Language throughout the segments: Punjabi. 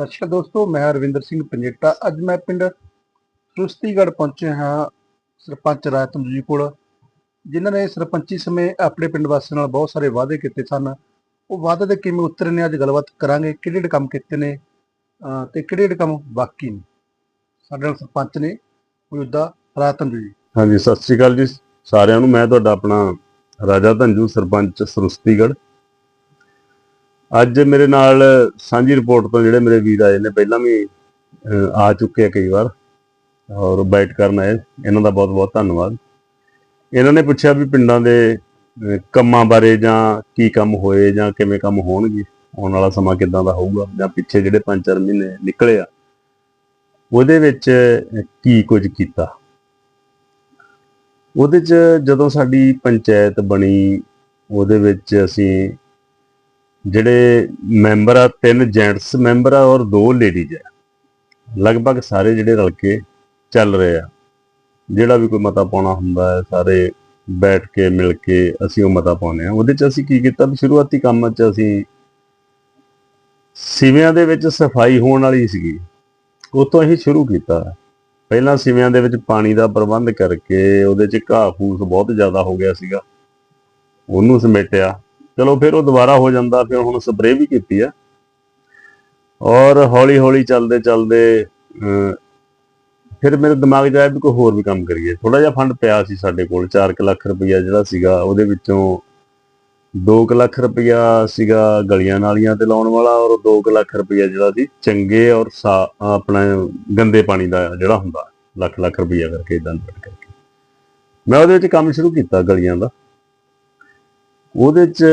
ਸਤਿ ਸ਼੍ਰੀ ਅਕਾਲ ਦੋਸਤੋ, ਮੈਂ ਰਵਿੰਦਰ ਸਿੰਘ ਪੰਜੇਟਾ। ਅੱਜ ਮੈਂ ਪਿੰਡ ਸੁਸਤੀਗੜ੍ਹ ਪਹੁੰਚਿਆ ਹਾਂ ਸਰਪੰਚ ਰਾਜਤਨ ਜੀ ਕੋਲ, ਜਿਨ੍ਹਾਂ ਨੇ ਸਰਪੰਚੀ ਸਮੇਂ ਆਪਣੇ ਪਿੰਡ ਵਾਸੀਆਂ ਨਾਲ ਬਹੁਤ ਸਾਰੇ ਵਾਅਦੇ ਕੀਤੇ ਸਨ। ਉਹ ਵਾਅਦੇ ਦੇ ਕਿਵੇਂ ਉਤਰੇ ਨੇ ਅੱਜ ਗੱਲਬਾਤ ਕਰਾਂਗੇ ਕਿਹੜੇ ਕਿਹੜੇ ਕੰਮ ਕੀਤੇ ਨੇ, ਅਹ ਤੇ ਕਿਹੜੇ ਕਿਹੜੇ ਕੰਮ ਬਾਕੀ ਨੇ। ਸਾਡੇ ਨਾਲ ਸਰਪੰਚ ਨੇ ਮੌਜੂਦਾ ਰਾਜਤਨ ਜੀ। ਹਾਂਜੀ, ਸਤਿ ਸ਼੍ਰੀ ਅਕਾਲ ਜੀ। ਸਾਰਿਆਂ ਨੂੰ ਮੈਂ ਤੁਹਾਡਾ ਆਪਣਾ ਰਾਜਾ ਧੰਜੂ, ਸਰਪੰਚ ਸਰੁਸਤੀਗੜ੍ਹ। ਅੱਜ ਮੇਰੇ ਨਾਲ ਸਾਂਝੀ ਰਿਪੋਰਟ ਤੋਂ ਜਿਹੜੇ ਮੇਰੇ ਵੀਰ ਆਏ ਨੇ, ਪਹਿਲਾਂ ਵੀ ਆ ਚੁੱਕੇ ਆ ਕਈ ਵਾਰ ਔਰ ਬੈਠ ਕਰਨ ਆਏ। ਇਹਨਾਂ ਦਾ ਬਹੁਤ ਬਹੁਤ ਧੰਨਵਾਦ। ਇਹਨਾਂ ਨੇ ਪੁੱਛਿਆ ਵੀ ਪਿੰਡਾਂ ਦੇ ਕੰਮਾਂ ਬਾਰੇ ਜਾਂ ਕੀ ਕੰਮ ਹੋਏ ਜਾਂ ਕਿਵੇਂ ਕੰਮ ਹੋਣਗੇ, ਆਉਣ ਵਾਲਾ ਸਮਾਂ ਕਿੱਦਾਂ ਦਾ ਹੋਊਗਾ ਜਾਂ ਪਿੱਛੇ ਜਿਹੜੇ 5-4 ਮਹੀਨੇ ਨਿਕਲੇ ਆ, ਉਹਦੇ ਵਿੱਚ ਕੀ ਕੁਝ ਕੀਤਾ? ਉਹਦੇ ਚ ਜਦੋਂ ਸਾਡੀ ਪੰਚਾਇਤ ਬਣੀ, ਉਹਦੇ ਵਿੱਚ ਅਸੀਂ ਜਿਹੜੇ ਮੈਂਬਰ ਆ, ਤਿੰਨ ਜੈਂਟਸ ਮੈਂਬਰ ਆ ਔਰ ਦੋ ਲੇਡੀਜ਼ ਆ। ਲਗਭਗ ਸਾਰੇ ਜਿਹੜੇ ਰਲ ਕੇ ਚੱਲ ਰਹੇ ਆ। ਜਿਹੜਾ ਵੀ ਕੋਈ ਮਤਾ ਪਾਉਣਾ ਹੁੰਦਾ ਹੈ, ਸਾਰੇ ਬੈਠ ਕੇ, ਮਿਲ ਕੇ ਅਸੀਂ ਉਹ ਮਤਾ ਪਾਉਂਦੇ ਆ ਉਹਦੇ ਚ ਅਸੀਂ ਕੀ ਕੀਤਾ ਵੀ ਸ਼ੁਰੂਆਤੀ ਕੰਮ ਚ ਅਸੀਂ ਸਿਵਿਆਂ ਦੇ ਵਿੱਚ ਸਫ਼ਾਈ ਹੋਣ ਵਾਲੀ ਸੀਗੀ। ਉਹ ਤੋਂ ਅਸੀਂ ਸ਼ੁਰੂ ਕੀਤਾ। ਪਹਿਲਾਂ ਸਿਵਿਆਂ ਦੇ ਵਿੱਚ ਪਾਣੀ ਦਾ ਪ੍ਰਬੰਧ ਕਰਕੇ ਉਹਦੇ 'ਚ ਘਾਹ ਫੂਸ ਬਹੁਤ ਜ਼ਿਆਦਾ ਹੋ ਗਿਆ ਸੀਗਾ। ਉਹਨੂੰ ਸਮੇਟਿਆ। ਚਲੋ ਫਿਰ ਉਹ ਦੁਬਾਰਾ ਹੋ ਜਾਂਦਾ ਫਿਰ ਹੁਣ ਸਪਰੇਅ ਵੀ ਕੀਤੀ ਆ। ਔਰ ਹੌਲੀ ਹੌਲੀ ਚੱਲਦੇ ਚੱਲਦੇ ਅਮ, ਫਿਰ ਮੇਰੇ ਦਿਮਾਗ 'ਚ ਆਇਆ ਵੀ ਕੋਈ ਹੋਰ ਵੀ ਕੰਮ ਕਰੀਏ। ਥੋੜਾ ਜਿਹਾ ਫੰਡ ਪਿਆ ਸੀ ਸਾਡੇ ਕੋਲ 4 ਲੱਖ ਰੁਪਈਆ ਜਿਹੜਾ ਸੀਗਾ ਉਹਦੇ ਵਿੱਚੋਂ 2 ਲੱਖ ਰੁਪਈਆ ਸੀਗਾ ਗਲੀਆਂ ਨਾਲੀਆਂ ਤੇ ਲਾਉਣ ਵਾਲਾ ਔਰ 2 ਲੱਖ ਰੁਪਈਆ ਜਿਹੜਾ ਸੀ ਚੰਗੇ ਔਰ ਸਾ- ਆਪਣਾ ਗੰਦੇ ਪਾਣੀ ਦਾ ਜਿਹੜਾ ਹੁੰਦਾ ਲੱਖ ਲੱਖ ਰੁਪਈਆ ਕਰਕੇ ਇਦਾਂ ਕਰਕੇ। ਮੈਂ ਉਹਦੇ ਵਿੱਚ ਕੰਮ ਸ਼ੁਰੂ ਕੀਤਾ ਗਲੀਆਂ ਦਾ। ਉਹਦੇ ਚ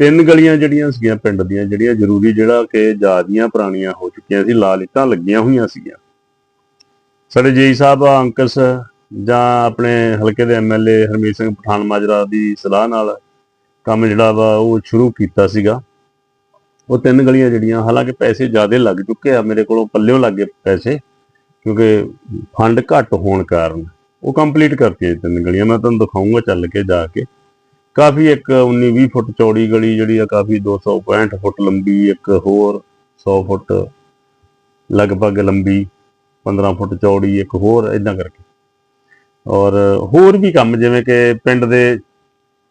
ਤਿੰਨ ਗਲੀਆਂ ਜਿਹੜੀਆਂ ਸੀਗੀਆਂ ਪਿੰਡ ਦੀਆਂ, ਜਿਹੜੀਆਂ ਜ਼ਰੂਰੀ ਜਿਹੜਾ ਕਿ ਜਿਆਦੀਆਂ ਪੁਰਾਣੀਆਂ ਹੋ ਚੁੱਕੀਆਂ ਸੀ, ਲਾਲ ਇੱਟਾਂ ਲੱਗੀਆਂ ਹੋਈਆਂ ਸੀਗੀਆਂ। ਸਾਡੇ ਜੇਈ ਸਾਹਿਬ ਆ ਅੰਕਸ ਜਾਂ ਆਪਣੇ ਹਲਕੇ ਦੇ ਐਮਐਲਏ ਹਰਮੀਤ ਸਿੰਘ ਪਠਾਨ ਮਾਜਰਾ ਦੀ ਸਲਾਹ ਨਾਲ ਕੰਮ ਜਿਹੜਾ ਵਾ ਉਹ ਸ਼ੁਰੂ ਕੀਤਾ ਸੀਗਾ। ਉਹ ਤਿੰਨ ਗਲੀਆਂ ਜਿਹੜੀਆਂ, ਹਾਲਾਂਕਿ ਪੈਸੇ ਜ਼ਿਆਦਾ ਲੱਗ ਚੁੱਕੇ ਆ, ਮੇਰੇ ਕੋਲੋਂ ਪੱਲਿਓਂ ਲੱਗੇ ਪੈਸੇ, ਕਿਉਂਕਿ ਫੰਡ ਘੱਟ ਹੋਣ ਕਾਰਨ। ਉਹ ਕੰਪਲੀਟ ਕਰਤੀਆਂ ਤਿੰਨ ਗਲੀਆਂ, ਮੈਂ ਤੁਹਾਨੂੰ ਦਿਖਾਉਂਗਾ ਚੱਲ ਕੇ ਜਾ ਕੇ। ਕਾਫੀ ਇੱਕ 19 20 ਫੁੱਟ ਚੌੜੀ ਗਲੀ ਜਿਹੜੀ ਆ, ਕਾਫੀ 265 ਫੁੱਟ ਲੰਬੀ, ਇੱਕ ਹੋਰ 100 ਫੁੱਟ ਲਗਭਗ ਲੰਬੀ 15 ਫੁੱਟ ਚੌੜੀ, ਇੱਕ ਹੋਰ ਇਦਾਂ ਕਰਕੇ। ਔਰ ਹੋਰ ਵੀ ਕੰਮ, ਜਿਵੇਂ ਕਿ ਪਿੰਡ ਦੇ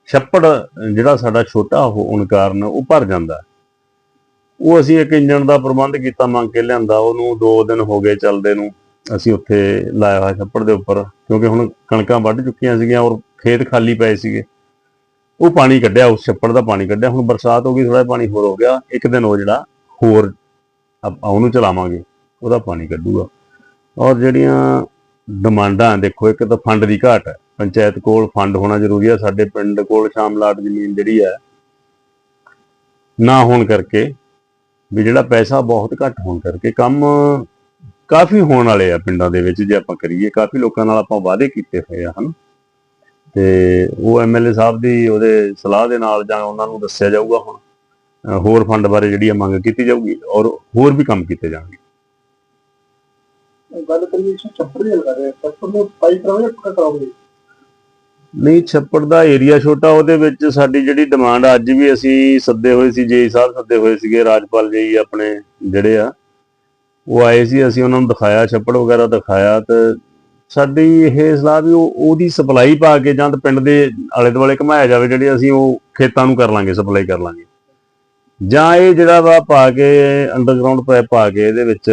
ਛੱਪੜ, ਜਿਹੜਾ ਸਾਡਾ ਛੋਟਾ ਹੋਣ ਕਾਰਨ ਉਹ ਭਰ ਜਾਂਦਾ। ਉਹ ਅਸੀਂ ਇੱਕ ਇੰਜਣ ਦਾ ਪ੍ਰਬੰਧ ਕੀਤਾ, ਮੰਗ ਕੇ ਲਿਆਂਦਾ, ਉਹਨੂੰ 2 ਦਿਨ ਹੋ ਗਏ ਚੱਲਦੇ ਨੂੰ, ਅਸੀਂ ਉੱਥੇ ਲਾਇਆ ਹੋਇਆ ਛੱਪੜ ਦੇ ਉੱਪਰ, ਕਿਉਂਕਿ ਹੁਣ ਕਣਕਾਂ ਵੱਢ ਚੁੱਕੀਆਂ ਸੀਗੀਆਂ ਔਰ ਖੇਤ ਖਾਲੀ ਪਏ ਸੀਗੇ। ਉਹ ਪਾਣੀ ਕੱਢਿਆ, ਉਸ ਛੱਪੜ ਦਾ ਪਾਣੀ ਕੱਢਿਆ। ਹੁਣ ਬਰਸਾਤ ਹੋ ਗਈ ਥੋੜਾ ਪਾਣੀ ਹੋਰ ਹੋ ਗਿਆ। ਇੱਕ ਦਿਨ ਉਹ ਜਿਹੜਾ ਹੋਰ ਆਪਾਂ ਉਹਨੂੰ ਚਲਾਵਾਂਗੇ, ਉਹਦਾ ਪਾਣੀ ਕੱਢੂਗਾ। ਔਰ ਜਿਹੜੀਆਂ ਡਿਮਾਂਡਾਂ, ਦੇਖੋ ਇੱਕ ਤਾਂ ਫੰਡ ਦੀ ਘਾਟ ਹੈ। ਪੰਚਾਇਤ ਕੋਲ ਫੰਡ ਹੋਣਾ ਜ਼ਰੂਰੀ ਹੈ। ਸਾਡੇ ਪਿੰਡ ਕੋਲ ਸ਼ਾਮਲਾਟ ਜ਼ਮੀਨ ਜਿਹੜੀ ਹੈ, ਨਾ ਹੋਣ ਕਰਕੇ, ਵੀ ਜਿਹੜਾ ਪੈਸਾ ਬਹੁਤ ਘੱਟ ਹੋਣ ਕਰਕੇ ਕੰਮ ਕਾਫੀ ਹੋਣ ਵਾਲੇ ਆ ਪਿੰਡਾਂ ਦੇ ਵਿੱਚ ਜੇ ਆਪਾਂ ਕਰੀਏ। ਕਾਫੀ ਲੋਕਾਂ ਨਾਲ ਆਪਾਂ ਵਾਅਦੇ ਕੀਤੇ ਹੋਏ ਆ, ਹਨ? ਤੇ ਉਹ ਐਮਐਲਏ ਸਾਹਿਬ ਦੀ ਉਹਦੇ ਸਲਾਹ ਦੇ ਨਾਲ ਜਾਂ ਉਹਨਾਂ ਨੂੰ ਦੱਸਿਆ ਜਾਊਗਾ ਹੁਣ ਹੋਰ ਫੰਡ ਬਾਰੇ ਜਿਹੜੀ ਆ ਮੰਗ ਕੀਤੀ ਜਾਊਗੀ ਔਰ ਹੋਰ ਵੀ ਕੰਮ ਕੀਤੇ ਜਾਣਗੇ। ਗੱਲ ਕਰੀਏ ਇਸ ਚੱਪੜ ਦੀ ਗੱਲ ਕਰ ਰਹੇ ਹਾਂ ਚੱਪੜ ਨੂੰ ਪਾਈ ਕਰਾਉਂਗੇ ਪੱਕਾ ਕਰਾਉਂਗੇ ਨਹੀਂ ਛੱਪੜ ਦਾ ਏਰੀਆ ਛੋਟਾ ਉਹਦੇ ਵਿੱਚ ਸਾਡੀ ਜਿਹੜੀ ਡਿਮਾਂਡ ਅੱਜ ਵੀ ਅਸੀਂ ਸੱਦੇ ਹੋਏ ਸੀ ਜੇਈ ਸਾਹਿਬ ਸੱਦੇ ਹੋਏ ਸੀਗੇ ਰਾਜਪਾਲ ਜੀ ਆਪਣੇ ਜਿਹੜੇ ਆ ਉਹ ਆਏ ਸੀ ਅਸੀਂ ਉਹਨਾਂ ਨੂੰ ਦਿਖਾਇਆ ਛੱਪੜ ਵਗੈਰਾ ਦਿਖਾਇਆ ਤੇ ਸਾਡੀ ਇਹ ਸਲਾਹ ਵੀ ਉਹ ਉਹਦੀ ਸਪਲਾਈ ਪਾ ਕੇ ਜਾਂ ਤਾਂ ਪਿੰਡ ਦੇ ਆਲੇ ਦੁਆਲੇ ਘਮਾਇਆ ਜਾਵੇ, ਜਿਹੜੀ ਅਸੀਂ ਉਹ ਖੇਤਾਂ ਨੂੰ ਕਰ ਲਾਂਗੇ ਸਪਲਾਈ ਕਰ ਲਾਂਗੇ। ਜਾਂ ਇਹ ਜਿਹੜਾ ਵਾ ਪਾ ਕੇ ਅੰਡਰਗਰਾਉਂਡ ਪਾਈਪ ਪਾ ਕੇ ਇਹਦੇ ਵਿੱਚ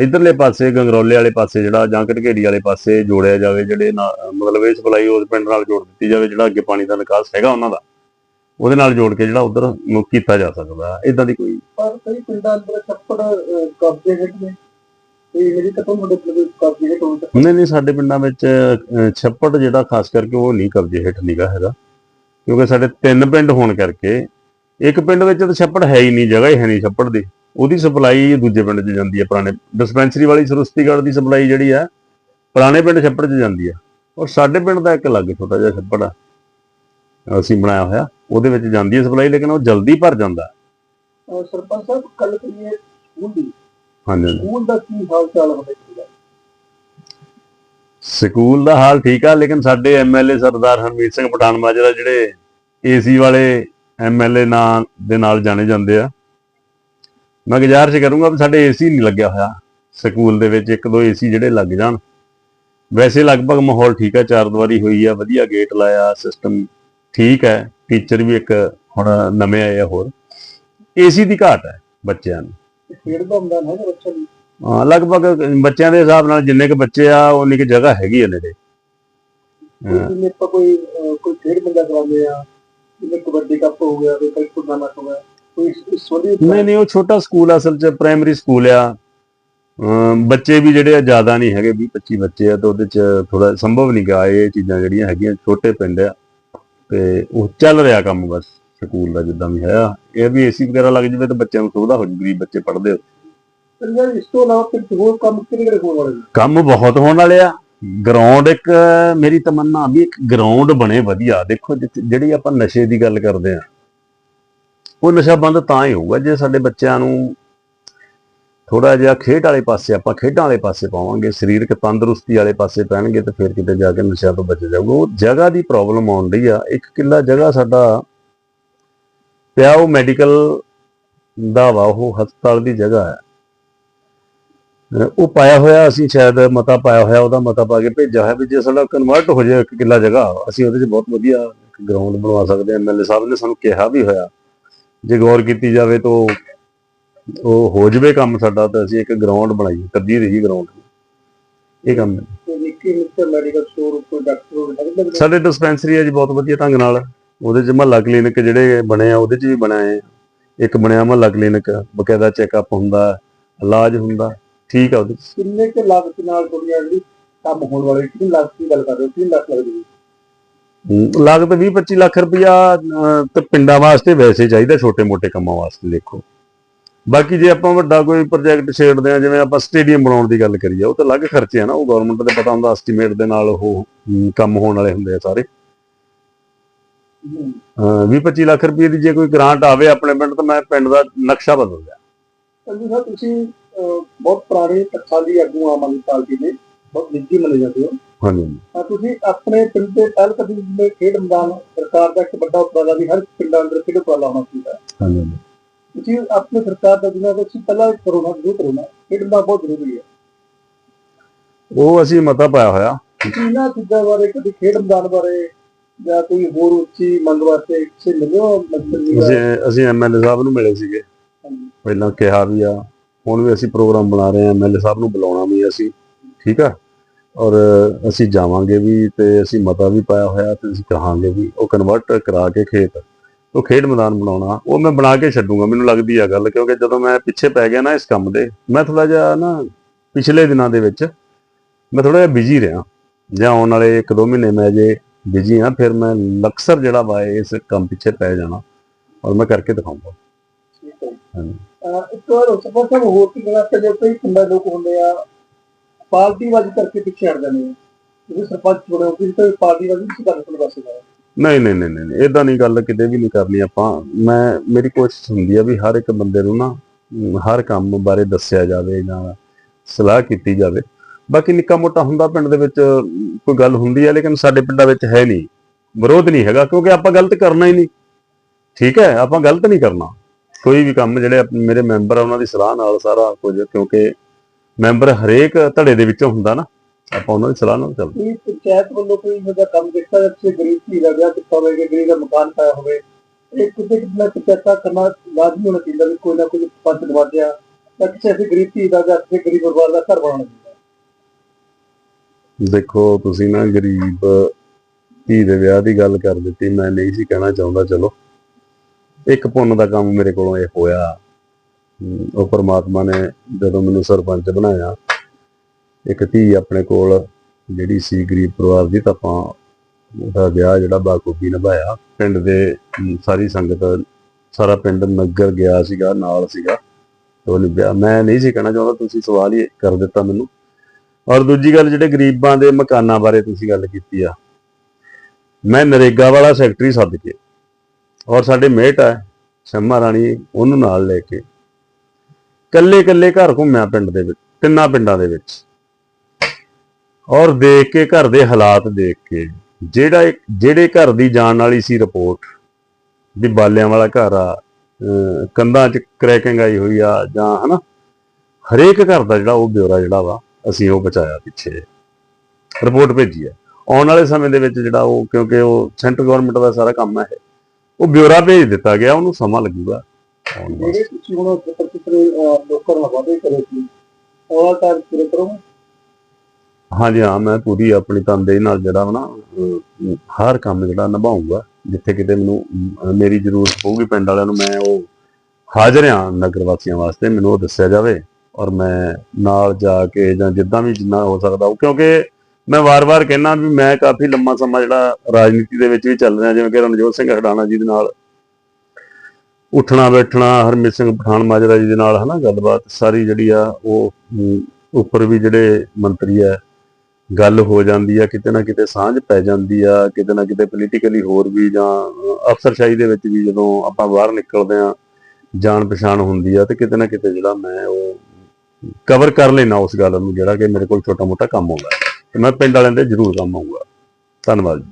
ਇਧਰਲੇ ਪਾਸੇ, ਗੰਗਰੌਲੇ ਵਾਲੇ ਪਾਸੇ ਜਿਹੜਾ ਜਾਂ ਘਟਕੇੜੀ ਵਾਲੇ ਪਾਸੇ ਜੋੜਿਆ ਜਾਵੇ, ਜਿਹੜੇ ਨਾ- ਮਤਲਬ ਇਹ ਸਪਲਾਈ ਉਸ ਪਿੰਡ ਨਾਲ ਜੋੜ ਦਿੱਤੀ ਜਾਵੇ, ਜਿਹੜਾ ਅੱਗੇ ਪਾਣੀ ਦਾ ਨਿਕਾਸ ਹੈਗਾ ਉਹਨਾਂ ਦਾ। ਉਹਦੇ ਨਾਲ ਜੋੜ ਕੇ ਜਿਹੜਾ ਉਧਰ ਕੀਤਾ ਜਾ ਸਕਦਾ। ਇਦਾਂ ਦੀ ਕੋਈ ਪਰ ਕਈ ਪਿੰਡਾਂ ਅੰਦਰ ਛੱਪੜ ਕਬਜ਼ੇ ਹੇਠ ਨੇ। ਇਹ ਮੇਰੀ ਕਤੋਂ ਤੁਹਾਡੇ ਪਿੰਡ ਵਿੱਚ ਕਬਜ਼ੇ ਹੇਠ ਹੋਣ ਤੱਕ ਨਹੀਂ ਨਹੀਂ ਸਾਡੇ ਪਿੰਡਾਂ ਵਿੱਚ ਅਹ, ਛੱਪੜ ਜਿਹੜਾ ਖਾਸ ਕਰਕੇ ਉਹ ਨਹੀਂ ਕਬਜ਼ੇ ਹੇਠ ਨਿਗਾ ਹੈਗਾ। ਕਿਉਂਕਿ ਸਾਡੇ ਤਿੰਨ ਪਿੰਡ ਹੋਣ ਕਰਕੇ ਇੱਕ ਪਿੰਡ ਵਿੱਚ ਤਾਂ ਛੱਪੜ ਹੈ ਹੀ ਨਹੀਂ ਜਗ੍ਹਾ ਹੀ ਹੈ ਨਹੀਂ ਛੱਪੜ ਦੀ। ਉਹਦੀ ਸਪਲਾਈ ਦੂਜੇ ਪਿੰਡ 'ਚ ਜਾਂਦੀ ਹੈ ਪੁਰਾਣੇ ਡਿਸਪੈਂਸਰੀ ਵਾਲੀ ਸਰੁਸਤੀਗੜ੍ਹ ਦੀ ਸਪਲਾਈ ਜਿਹੜੀ ਹੈ ਪੁਰਾਣੇ ਪਿੰਡ ਛੱਪੜ 'ਚ ਜਾਂਦੀ ਹੈ। ਔਰ ਸਾਡੇ ਪਿੰਡ ਦਾ ਇੱਕ ਅਲੱਗ ਛੋਟਾ ਜਿਹਾ ਛੱਪੜ ਆ ਅਸੀਂ ਬਣਾਇਆ ਹੋਇਆ। ਉਹਦੇ ਵਿੱਚ ਜਾਂਦੀ ਹੈ ਸਪਲਾਈ ਲੇਕਿਨ ਉਹ ਜਲਦੀ ਭਰ ਜਾਂਦਾ। ਸਰਪੰਚ ਸਾਹਿਬ ਗੱਲ ਕਰੀਏ ਸਕੂਲ ਦੀ ਹਾਂਜੀ। ਸਕੂਲ ਦਾ ਕੀ ਹਾਲ ਚਾਲ ਸਕੂਲ ਦਾ ਹਾਲ ਠੀਕ ਆ ਲੇਕਿਨ ਸਾਡੇ ਐਮਐਲਏ ਸਰਦਾਰ ਹਰਮੀਤ ਸਿੰਘ ਪਠਾਨ ਮਾਜਰਾ ਜਿਹੜੇ ਏਸੀ ਵਾਲੇ ਐਮਐਲਏ ਨਾਂ ਦੇ ਨਾਲ ਜਾਣੇ ਜਾਂਦੇ ਆ। ਮੈਂ ਗੁਜ਼ਾਰਿਸ਼ ਕਰੂੰਗਾ ਵੀ ਸਾਡੇ ਏਸੀ ਨਹੀਂ ਲੱਗਿਆ ਹੋਇਆ ਸਕੂਲ ਦੇ ਵਿੱਚ ਇੱਕ ਦੋ ਏਸੀ ਜਿਹੜੇ ਲੱਗ ਜਾਣ। ਵੈਸੇ ਲਗਭਗ ਮਾਹੌਲ ਠੀਕ ਹੈ ਚਾਰ ਦੀਵਾਰੀ ਹੋਈ ਆ ਵਧੀਆ ਗੇਟ ਲਾਇਆ ਸਿਸਟਮ ਠੀਕ ਹੈ ਟੀਚਰ ਵੀ ਇੱਕ ਹੁਣ ਨਵੇਂ ਆਏ ਆ ਹੋਰ। ਏਸੀ ਦੀ ਘਾਟ ਹੈ ਬੱਚਿਆਂ ਨੂੰ। ਖੇਡ ਦਾ ਹੁੰਦਾ ਨਾ ਬੱਚਾ ਵੀ ਹਾਂ ਲਗਭਗ ਬੱਚਿਆਂ ਦੇ ਹਿਸਾਬ ਨਾਲ ਜਿੰਨੇ ਕੁ ਬੱਚੇ ਆ ਉਨੀ ਕੁ ਜਗ੍ਹਾ ਹੈਗੀ ਆ ਨੇੜੇ। ਹਾਂ। ਜਿਵੇਂ ਆਪਾਂ ਕੋਈ ਅਹ, ਕੋਈ ਖੇਡ ਬੰਦਾ ਕਰਾਉਂਦੇ ਆ ਜਿਵੇਂ ਕਬੱਡੀ ਕੱਪ ਹੋ ਗਿਆ ਕੋਈ ਕ੍ਰਿਕਟ ਟੂਰਨਾਮੈਂਟ ਹੋ ਗਿਆ ਕੋਈ ਇਸ- ਇਸ ਸੋਲੀ ਨਹੀਂ ਨਹੀਂ ਉਹ ਛੋਟਾ ਸਕੂਲ ਆ, ਅਸਲ 'ਚ ਪ੍ਰਾਇਮਰੀ ਸਕੂਲ ਆ। ਬੱਚੇ ਵੀ ਜਿਹੜੇ ਆ ਜ਼ਿਆਦਾ ਨਹੀਂ ਹੈਗੇ 20 25 ਬੱਚੇ ਆ ਤੇ ਉਹਦੇ 'ਚ ਥੋੜਾ ਸੰਭਵ ਨਹੀਂ ਗਾ ਇਹ ਚੀਜ਼ਾਂ ਜਿਹੜੀਆਂ ਹੈਗੀਆਂ ਛੋਟੇ ਪਿੰਡ ਆ। ਤੇ ਉਹ ਚੱਲ ਰਿਹਾ ਕੰਮ ਬਸ। ਸਕੂਲ ਦਾ ਜਿੱਦਾਂ ਵੀ ਹੈ ਇਹ ਵੀ ਏਸੀ ਵਗੈਰਾ ਲੱਗ ਜਵੇ ਤਾਂ ਬੱਚਿਆਂ ਨੂੰ ਸੁਵਿਧਾ ਹੋ ਜੂ ਗਰੀਬ ਬੱਚੇ ਪੜ੍ਹਦੇ ਹੋ। ਯਾਰ ਇਸ ਤੋਂ ਇਲਾਵਾ ਫਿਰ ਹੋਰ ਕੰਮ ਕਿਹੜੇ ਕਿਹੜੇ ਹੋਣ ਵਾਲੇ ਨੇ? ਕੰਮ ਬਹੁਤ ਹੋਣ ਵਾਲੇ ਆ। ਗਰਾਊਂਡ ਇੱਕ ਮੇਰੀ ਤਮੰਨਾ ਵੀ ਇੱਕ ਗਰਾਊਂਡ ਬਣੇ ਵਧੀਆ। ਦੇਖੋ ਜਿੱਥੇ- ਜਿਹੜੀ ਆਪਾਂ ਨਸ਼ੇ ਦੀ ਗੱਲ ਕਰਦੇ ਆ ਉਹ ਨਸ਼ਾ ਬੰਦ ਤਾਂ ਹੀ ਹੋਊਗਾ ਜੇ ਸਾਡੇ ਬੱਚਿਆਂ ਨੂੰ ਥੋੜਾ ਜਿਹਾ ਖੇਡ ਵਾਲੇ ਪਾਸੇ ਆਪਾਂ ਖੇਡਾਂ ਵਾਲੇ ਪਾਸੇ ਪਾਵਾਂਗੇ ਸਰੀਰਕ ਤੰਦਰੁਸਤੀ ਵਾਲੇ ਪਾਸੇ ਪੈਣਗੇ ਤੇ ਫਿਰ ਕਿਤੇ ਜਾ ਕੇ ਨਸ਼ਿਆਂ ਤੋਂ ਬਚ ਜਾਊਗਾ। ਉਹ ਜਗ੍ਹਾ ਦੀ ਪ੍ਰੋਬਲਮ ਆਉਣ ਰਹੀ ਆ। ਇੱਕ ਕਿੱਲਾ ਜਗ੍ਹਾ ਸਾਡਾ ਪਿਆ ਉਹ ਮੈਡੀਕਲ ਦਾ ਵਾ ਉਹ ਹਸਪਤਾਲ ਦੀ ਜਗ੍ਹਾ ਹੈ। ਉਹ ਪਾਇਆ ਹੋਇਆ ਅਸੀਂ ਸ਼ਾਇਦ ਮਤਾ ਪਾਇਆ ਹੋਇਆ ਉਹਦਾ ਮਤਾ ਪਾ ਕੇ ਭੇਜਿਆ ਹੋਇਆ ਵੀ ਜੇ ਸਾਡਾ ਕਨਵਰਟ ਹੋ ਜਾਏ ਇੱਕ ਕਿੱਲਾ ਜਗ੍ਹਾ ਅਸੀਂ ਉਹਦੇ 'ਚ ਬਹੁਤ ਵਧੀਆ ਗਰਾਊਂਡ ਬਣਵਾ ਸਕਦੇ ਹਾਂ। ਐਮਐਲਏ ਸਾਹਿਬ ਨੇ ਸਾਨੂੰ ਕਿਹਾ ਵੀ ਹੋਇਆ ਜੇ ਗੌਰ ਕੀਤੀ ਜਾਵੇ ਤਾਂ ਉਹ ਹੋ ਜਵੇ ਕੰਮ ਸਾਡਾ ਤਾਂ ਅਸੀਂ ਇੱਕ ਗਰਾਊਂਡ ਬਣਾਈਏ ਤਰਜੀਹ ਰਹੀ ਗਰਾਊਂਡ ਇਹ ਕੰਮ ਹੈ। ਸਾਡੇ ਡਿਸਪੈਂਸਰੀ ਹੈ ਜੀ ਬਹੁਤ ਵਧੀਆ ਢੰਗ ਨਾਲ। ਉਹਦੇ 'ਚ ਮਹੱਲਾ ਕਲੀਨਿਕ ਜਿਹੜੇ ਬਣੇ ਆ ਉਹਦੇ 'ਚ ਵੀ ਬਣਾਏ ਆ। ਇੱਕ ਬਣਿਆ ਮਹੱਲਾ ਕਲੀਨਿਕ ਬਕਾਇਦਾ ਚੈੱਕਅਪ ਹੁੰਦਾ ਇਲਾਜ ਹੁੰਦਾ ਠੀਕ ਆ ਉਹਦੇ 'ਚ। ਕਿੰਨੇ ਕੁ ਲਾਗਤ ਨਾਲ ਤੁਹਾਡੀਆਂ ਜਿਹੜੀ ਕੰਮ ਹੋਣ ਵਾਲੇ ਕਿੰਨੀ ਲਾਗਤ ਦੀ ਗੱਲ ਕਰ ਰਹੇ ਹੋ? ਕਿੰਨੀ ਲੱਖ ਲੱਗਦੀ ਲਾਗਤ 20 25 ਲੱਖ ਰੁਪਇਆ ਤੇ ਪਿੰਡਾਂ ਵਾਸਤੇ ਵੈਸੇ ਚਾਹੀਦਾ ਛੋਟੇ-ਮੋਟੇ ਕੰਮਾਂ ਵਾਸਤੇ ਦੇਖੋ। ਬਾਕੀ ਜੇ ਆਪਾਂ ਵੱਡਾ ਕੋਈ ਪ੍ਰੋਜੈਕਟ ਛੇੜਦੇ ਆ ਜਿਵੇਂ ਆਪਾਂ ਸਟੇਡੀਅਮ ਬਣਾਉਣ ਦੀ ਗੱਲ ਕਰੀਏ ਉਹ ਤਾਂ ਅਲੱਗ ਖਰਚੇ ਆ ਨਾ ਉਹ ਗਵਰਨਮੈਂਟ ਦੇ ਪਤਾ ਹੁੰਦਾ ਐਸਟੀਮੇਟ ਦੇ ਨਾਲ ਉਹ ਕੰਮ ਹੋਣ ਵਾਲੇ ਹੁੰਦੇ ਆ ਸਾਰੇ। 20 25 ਲੱਖ ਰੁਪਏ ਦੀ ਜੇ ਕੋਈ ਗ੍ਰਾਂਟ ਆਵੇ ਆਪਣੇ ਪਿੰਡ ਤਾਂ ਮੈਂ ਪਿੰਡ ਦਾ ਨਕਸ਼ਾ ਬਦਲ ਦਿਆਂ। ਸੰਜੂ ਸਾਹਿਬ ਤੁਸੀਂ ਬਹੁਤ ਪੁਰਾਣੇ ਟਕਸਾਲੀ ਆਗੂ ਆਮ ਆਦਮੀ ਪਾਰਟੀ ਦੇ ਬਹੁਤ ਨਿੱਜੀ ਮੰਨੇ ਜਾਂਦੇ ਹੋ। ਹਾਂਜੀ ਤਾਂ ਤੁਸੀਂ ਆਪਣੇ ਪਿੰਡ ਦੇ ਪਹਿਲ ਕਦਮ ਜਿਵੇਂ ਖੇਡ ਮੈਦਾਨ ਸਰਕਾਰ ਦਾ ਇੱਕ ਵੱਡਾ ਉਪਰਾਲਾ ਵੀ ਹਰ ਪਿੰਡਾਂ ਅੰਦਰ ਖੇਡ ਉਪਰਾਲਾ ਹੋਣਾ ਚਾਹੀਦਾ ਹੈ। ਹਾਂਜੀ ਤੁਸੀਂ ਆਪਣੀ ਸਰਕਾਰ ਦਾ ਜਿਵੇਂ ਤੁਸੀਂ ਪਹਿਲਾਂ ਕਰੋਨਾ ਜ਼ਰੂਰ ਕਰੋਨਾ ਖੇਡ ਮੈਦਾਨ ਬਹੁਤ ਜ਼ਰੂਰੀ ਹੈ। ਉਹ ਅਸੀਂ ਮਤਾ ਪਾਇਆ ਹੋਇਆ। ਇਹਨਾਂ ਚੀਜ਼ਾਂ ਬਾਰੇ ਕਦੀ ਖੇਡ ਮੈਦਾਨ ਬਾਰੇ ਜਾਂ ਕੋਈ ਹੋਰ ਉੱਚੀ ਮੰਗ ਵਾਸਤੇ ਕਿਸੇ ਮਿਲਿਓ ਮਤਲਬ ਅਸੀਂ ਅਸੀਂ ਐਮਐਲਏ ਸਾਹਿਬ ਨੂੰ ਮਿਲੇ ਸੀਗੇ। ਪਹਿਲਾਂ ਕਿਹਾ ਵੀ ਆ ਹੁਣ ਵੀ ਅਸੀਂ ਪ੍ਰੋਗਰਾਮ ਬਣਾ ਰਹੇ ਹਾਂ ਐਮਐਲਏ ਸਾਹਿਬ ਨੂੰ ਬੁਲਾਉਣਾ ਵੀ ਅਸੀਂ ਠੀਕ ਆ? ਔਰ ਅਸੀਂ ਜਾਵਾਂਗੇ ਵੀ ਤੇ ਅਸੀਂ ਮਤਾ ਵੀ ਪਾਇਆ ਹੋਇਆ ਤੇ ਅਸੀਂ ਕਹਾਂਗੇ ਵੀ ਉਹ ਕਨਵਰਟ ਕਰਾ ਕੇ ਖੇਤ ਉਹ ਖੇਡ ਮੈਦਾਨ ਬਣਾਉਣਾ ਉਹ ਮੈਂ ਬਣਾ ਕੇ ਛੱਡੂਗਾ ਮੈਨੂੰ ਲੱਗਦੀ ਆ ਗੱਲ ਕਿਉਂਕਿ ਜਦੋਂ ਮੈਂ ਪਿੱਛੇ ਪੈ ਗਿਆ ਨਾ ਇਸ ਕੰਮ ਦੇ ਮੈਂ ਥੋੜਾ ਜਿਹਾ ਨਾ ਪਿਛਲੇ ਦਿਨਾਂ ਦੇ ਵਿੱਚ ਮੈਂ ਥੋੜਾ ਜਿਹਾ ਬਿਜ਼ੀ ਰਿਹਾ ਜਾਂ ਆਉਣ ਵਾਲੇ 1-2 ਮਹੀਨੇ ਮੈਂ ਜੇ ਬਿਜ਼ੀ ਆ ਫਿਰ ਮੈਂ ਲਕਸਰ ਜਿਹੜਾ ਵਾ ਇਸ ਕੰਮ ਪਿੱਛੇ ਪੈ ਜਾਣਾ ਔਰ ਮੈਂ ਕਰਕੇ ਦਿਖਾਊਂਗਾ ਠੀਕ ਹੈ ਹਾਂਜੀ। ਅਹ ਇੱਕ ਵਾਰ ਸਪੋਜ਼ ਸਭ ਹੋਰ ਕੀ ਗੱਲ ਹੈ ਜੇ ਕੋਈ ਪਿੰਡਾਂ ਲੋਕ ਹੁੰਦੇ ਆ ਪਾਰਟੀਬਾਜ਼ੀ ਕਰਕੇ ਪਿੱਛੇ ਹਟ ਜਾਂਦੇ ਆ। ਤੁਸੀਂ ਸਰਪੰਚ ਹੋ ਨਹੀਂ ਨਹੀਂ ਨਹੀਂ ਨਹੀਂ ਨਹੀਂ ਇਦਾਂ ਨਹੀਂ ਗੱਲ ਕਿਤੇ ਵੀ ਨਹੀਂ ਕਰਨੀ ਆਪਾਂ। ਮੈਂ ਮੇਰੀ ਕੋਸ਼ਿਸ਼ ਹੁੰਦੀ ਆ ਵੀ ਹਰ ਇੱਕ ਬੰਦੇ ਨੂੰ ਨਾ ਹਰ ਕੰਮ ਬਾਰੇ ਦੱਸਿਆ ਜਾਵੇ ਜਾਂ ਸਲਾਹ ਕੀਤੀ ਜਾਵੇ। ਬਾਕੀ ਨਿੱਕਾ ਮੋਟਾ ਹੁੰਦਾ ਪਿੰਡ ਦੇ ਵਿੱਚ ਕੋਈ ਗੱਲ ਹੁੰਦੀ ਹੈ ਲੇਕਿਨ ਸਾਡੇ ਪਿੰਡਾਂ ਵਿੱਚ ਹੈ ਨਹੀਂ। ਵਿਰੋਧ ਨਹੀਂ ਹੈਗਾ, ਕਿਉਂਕਿ ਆਪਾਂ ਗਲਤ ਕਰਨਾ ਹੀ ਨਹੀਂ। ਠੀਕ ਹੈ, ਆਪਾਂ ਗਲਤ ਨਹੀਂ ਕਰਨਾ। ਕੋਈ ਵੀ ਕੰਮ ਜਿਹੜੇ ਮੇਰੇ ਮੈਂਬਰ ਆ, ਉਹਨਾਂ ਦੀ ਸਲਾਹ ਨਾਲ ਸਾਰਾ ਕੁਝ, ਕਿਉਂਕਿ ਮੈਂਬਰ ਹਰੇਕ ਧੜੇ ਦੇ ਵਿੱਚੋਂ ਹੁੰਦਾ ਨਾ, ਆਪਾਂ ਉਹਨਾਂ ਦੀ ਸਲਾਹ ਨਾਲ ਚੱਲਦੇ ਕੀ ਪੰਚਾਇਤ ਵੱਲੋਂ ਕੋਈ ਇਹੋ ਕੰਮ ਕੀਤਾ ਜਿੱਥੇ ਗਰੀਬ ਧੀ ਦਾ ਵਿਆਹ ਕੀਤਾ ਹੋਵੇ ਗਰੀਬ ਦਾ ਮਕਾਨ ਪਾਇਆ ਹੋਵੇ, ਇਹ ਕਿਤੇ ਕਿਤੇ ਪੰਚਾਇਤਾਂ ਕਰਨਾ ਲਾਜ਼ਮੀ ਹੋਣਾ ਚਾਹੀਦਾ ਵੀ ਕੋਈ ਨਾ ਕੋਈ ਪੰਚ ਨਵਾਜਿਆ ਜਾਂ ਕਿਸੇ ਗਰੀਬ ਧੀ ਦਾ ਜਾਂ ਕਿਸੇ ਗਰੀਬ ਪਰਿਵਾਰ ਦਾ ਘਰ ਬਣਾਉਣਾ ਚਾਹੀਦਾ। ਦੇਖੋ, ਤੁਸੀਂ ਨਾ ਗਰੀਬ ਧੀ ਦੇ ਵਿਆਹ ਦੀ ਗੱਲ ਕਰ ਦਿੱਤੀ, ਮੈਂ ਨਹੀਂ ਸੀ ਕਹਿਣਾ ਚਾਹੁੰਦਾ, ਚਲੋ। ਇੱਕ ਪੁੰਨ ਦਾ ਕੰਮ ਮੇਰੇ ਕੋਲੋਂ ਇਹ ਹੋਇਆ। ਉਹ ਪਰਮਾਤਮਾ ਨੇ ਜਦੋਂ ਮੈਨੂੰ ਸਰਪੰਚ ਬਣਾਇਆ, ਇੱਕ ਧੀ ਆਪਣੇ ਕੋਲ ਜਿਹੜੀ ਸੀ ਗਰੀਬ ਪਰਿਵਾਰ ਦੀ, ਤਾਂ ਆਪਾਂ ਉਹਦਾ ਵਿਆਹ ਜਿਹੜਾ ਬਾਖੂਬੀ ਨਿਭਾਇਆ। ਪਿੰਡ ਦੇ ਸਾਰੀ ਸੰਗਤ, ਸਾਰਾ ਪਿੰਡ ਨਗਰ ਗਿਆ ਸੀਗਾ, ਨਾਲ ਸੀਗਾ। ਤੇ ਉਹਨੇ ਵਿਆਹ ਮੈਂ ਨਹੀਂ ਸੀ ਕਹਿਣਾ ਚਾਹੁੰਦਾ, ਤੁਸੀਂ ਸਵਾਲ ਹੀ ਕਰ ਦਿੱਤਾ ਮੈਨੂੰ। ਔਰ ਦੂਜੀ ਗੱਲ, ਜਿਹੜੇ ਗਰੀਬਾਂ ਦੇ ਮਕਾਨਾਂ ਬਾਰੇ ਤੁਸੀਂ ਗੱਲ ਕੀਤੀ ਆ, ਮੈਂ ਨਰੇਗਾ ਵਾਲਾ ਸੈਕਟਰੀ ਸੱਦ ਕੇ ਔਰ ਸਾਡੇ ਮੇਟ ਆ, ਸ਼ਮਾ ਰਾਣੀ ਉਹਨੂੰ ਨਾਲ ਲੈ ਕੇ ਕੱਲੇ ਕੱਲੇ ਘਰ ਘੁੰਮਿਆ ਪਿੰਡ ਦੇ ਵਿੱਚ, ਤਿੰਨਾਂ ਪਿੰਡਾਂ ਦੇ ਵਿੱਚ। ਔਰ ਦੇਖ ਕੇ ਘਰ ਦੇ ਹਾਲਾਤ ਦੇਖ ਕੇ ਜਿਹੜਾ ਇੱਕ- ਜਿਹੜੇ ਘਰ ਦੀ ਜਾਣ ਵਾਲੀ ਸੀ ਰਿਪੋਰਟ, ਵੀ ਬਾਲਿਆਂ ਵਾਲਾ ਘਰ ਆ ਕੰਧਾਂ 'ਚ ਕ੍ਰੈਕਿੰਗ ਆਈ ਹੋਈ ਆ ਜਾਂ ਹਨਾ, ਹਰੇਕ ਘਰ ਦਾ ਜਿਹੜਾ ਉਹ ਬਿਊਰਾ ਜਿਹੜਾ ਵਾ ਅਸੀਂ ਉਹ ਬਚਾਇਆ ਪਿੱਛੇ। ਰਿਪੋਰਟ ਭੇਜੀ ਹੈ। ਆਉਣ ਵਾਲੇ ਸਮੇਂ ਦੇ ਵਿੱਚ ਜਿਹੜਾ ਉਹ ਕਿਉਂਕਿ ਉਹ ਸੈਂਟਰ ਗਵਰਨਮੈਂਟ ਦਾ ਸਾਰਾ ਕੰਮ ਹੈ ਉਹ ਬਿਊਰਾ ਭੇਜ ਦਿੱਤਾ ਗਿਆ ਉਹਨੂੰ ਸਮਾਂ ਲੱਗੂਗਾ ਆਉਣ ਵਾਸਤੇ। ਜਿਹੜੇ ਤੁਸੀਂ ਹੁਣ ਪ੍ਰਤੀਕਰੇ ਲੋਕਾਂ ਨਾਲ ਵਾਅਦੇ ਕਰੇ ਸੀ ਉਹ ਤਾਂ ਪੂਰੇ ਕਰੋਗੇ? ਹਾਂਜੀ ਹਾਂ ਮੈਂ ਪੂਰੀ ਆਪਣੀ ਤਨਦੇਹੀ ਨਾਲ ਜਿਹੜਾ ਨਾ ਹਰ ਕੰਮ ਜਿਹੜਾ ਨਿਭਾਉਂਗਾ ਜਿੱਥੇ ਕਿਤੇ ਮੈਨੂੰ ਮੇਰੀ ਜ਼ਰੂਰਤ ਹੋਊਗੀ ਪਿੰਡ ਵਾਲਿਆਂ ਨੂੰ ਮੈਂ ਉਹ ਹਾਜ਼ਰ ਹਾਂ ਨਗਰ ਵਾਸੀਆਂ ਵਾਸਤੇ ਮੈਨੂੰ ਉਹ ਦੱਸਿਆ ਜਾਵੇ। ਔਰ ਮੈਂ ਨਾਲ ਜਾ ਕੇ ਜਾਂ ਜਿੱਦਾਂ ਵੀ ਜਿੰਨਾ ਹੋ ਸਕਦਾ ਉਹ, ਕਿਉਂਕਿ ਮੈਂ ਵਾਰ-ਵਾਰ ਕਹਿਣਾ ਵੀ ਮੈਂ ਕਾਫੀ ਲੰਮਾ ਸਮਾਂ ਜਿਹੜਾ ਰਾਜਨੀਤੀ ਦੇ ਵਿੱਚ ਵੀ ਚੱਲ ਰਿਹਾ, ਜਿਵੇਂ ਕਿ ਰਣਜੋਤ ਸਿੰਘ ਹਡਾਣਾ ਜੀ ਦੇ ਨਾਲ ਉੱਠਣਾ, ਬੈਠਣਾ, ਹਰਮੀਤ ਸਿੰਘ ਪਠਾਨ ਮਾਜਰਾ ਜੀ ਦੇ ਨਾਲ, ਹਨਾ, ਗੱਲਬਾਤ ਸਾਰੀ ਜਿਹੜੀ ਆ ਉਹ ਉੱਪਰ ਵੀ ਜਿਹੜੇ ਮੰਤਰੀ ਆ, ਗੱਲ ਹੋ ਜਾਂਦੀ ਆ, ਕਿਤੇ ਨਾ ਕਿਤੇ ਸਾਂਝ ਪੈ ਜਾਂਦੀ ਆ, ਕਿਤੇ ਨਾ ਕਿਤੇ ਪੋਲੀਟੀਕਲੀ ਹੋਰ ਵੀ ਜਾਂ ਅਫਸਰਸ਼ਾਹੀ ਦੇ ਵਿੱਚ ਵੀ ਜਦੋਂ ਆਪਾਂ ਬਾਹਰ ਨਿਕਲਦੇ ਆ ਜਾਣ ਪਛਾਣ ਹੁੰਦੀ ਆ, ਤੇ ਕਿਤੇ ਨਾ ਕਿਤੇ ਜਿਹੜਾ ਮੈਂ ਉਹ ਕਵਰ ਕਰ ਲੈਣਾ ਉਸ ਗੱਲ ਨੂੰ, ਜਿਹੜਾ ਕਿ ਮੇਰੇ ਕੋਲ ਛੋਟਾ ਮੋਟਾ ਕੰਮ ਹੁੰਦਾ ਤੇ ਮੈਂ ਪਿੰਡ ਵਾਲਿਆਂ ਦੇ ਜ਼ਰੂਰ ਕੰਮ ਆਊਗਾ। ਧੰਨਵਾਦ ਜੀ।